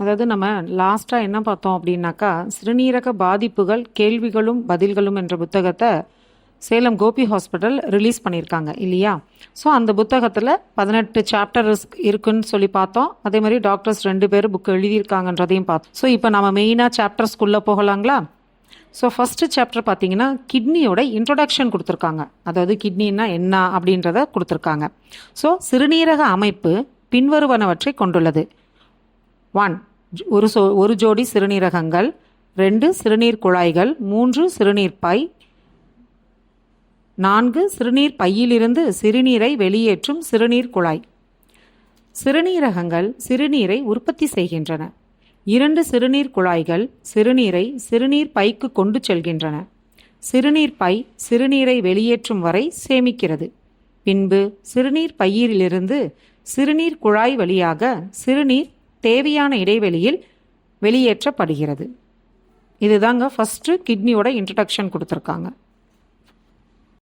அதாவது நம்ம லாஸ்ட்டாக என்ன பார்த்தோம் அப்படின்னாக்கா சிறுநீரக பாதிப்புகள் கேள்விகளும் பதில்களும் என்ற புத்தகத்தை சேலம் கோபி ஹாஸ்பிட்டல் ரிலீஸ் பண்ணியிருக்காங்க இல்லையா? ஸோ அந்த புத்தகத்தில் பதினெட்டு சாப்டர் இருக்குன்னு சொல்லி பார்த்தோம். அதே மாதிரி டாக்டர்ஸ் ரெண்டு பேரும் புக் எழுதியிருக்காங்கன்றதையும் பார்த்தோம். ஸோ இப்போ நம்ம மெயினாக சாப்டர்ஸ்குள்ளே போகலாங்களா? ஸோ ஃபஸ்ட்டு சாப்டர் பார்த்தீங்கன்னா கிட்னியோட இன்ட்ரொடக்ஷன் கொடுத்துருக்காங்க. அதாவது கிட்னின்னா என்ன அப்படின்றத கொடுத்துருக்காங்க. ஸோ சிறுநீரக அமைப்பு பின்வருவனவற்றை கொண்டுள்ளது. ஒன் ஒரு சோ ஒரு ஜோடி சிறுநீரகங்கள் ரெண்டு சிறுநீர் குழாய்கள் மூன்று சிறுநீர் பை நான்கு சிறுநீர் பையிலிருந்து சிறுநீரை வெளியேற்றும் சிறுநீர் குழாய். சிறுநீரகங்கள் சிறுநீரை உற்பத்தி செய்கின்றன. இரண்டு சிறுநீர் குழாய்கள் சிறுநீரை சிறுநீர் பைக்கு கொண்டு செல்கின்றன. சிறுநீர் பை சிறுநீரை வெளியேற்றும் வரை சேமிக்கிறது. பின்பு சிறுநீர் பையிலிருந்து சிறுநீர் குழாய் வழியாக சிறுநீர் தேவையான இடைவெளியில் வெளியேற்றப்படுகிறது. இதுதாங்க ஃபஸ்ட்டு கிட்னியோட இன்ட்ரடக்ஷன் கொடுத்துருக்காங்க.